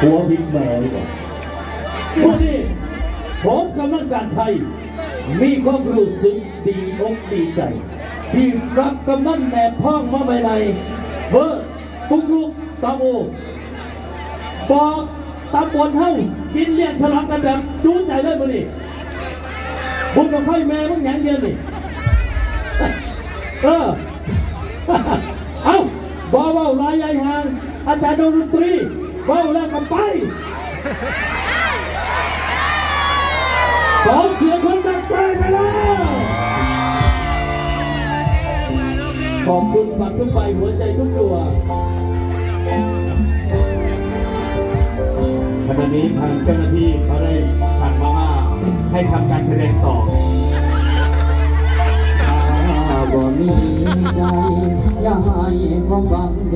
หัวพิกแม่หรือเปล่าวันนี้ผมกำลังการไทย มีความรู้สึกดีอกดีใจที่รับกำนันแม่พ่องมาใหม่ในเบอร์ปุ๊กลุกตาโอบอกตาปวนเฮ้ากินเลี้ยงฉลองกันแบบจูใจเลยมื้อนี้บุญกับไพ่แม่มึงหยังเดียวนี่เออ เอ้าบอกว่าลายใหญ่ห่างอาจารย์ดนตรี เบ้าแล้วกันไปขอเสียงคนดังเต้ยไปแล้ว ขอบคุณฝันทุกไฟหัวใจทุกตัวขณะนี้ทางเจ้าหน้าที่เขาได้สั่งมาว่าให้ทำการแสดงต่อถ้าบ่มีใจอย่าให้ความหวังเดิ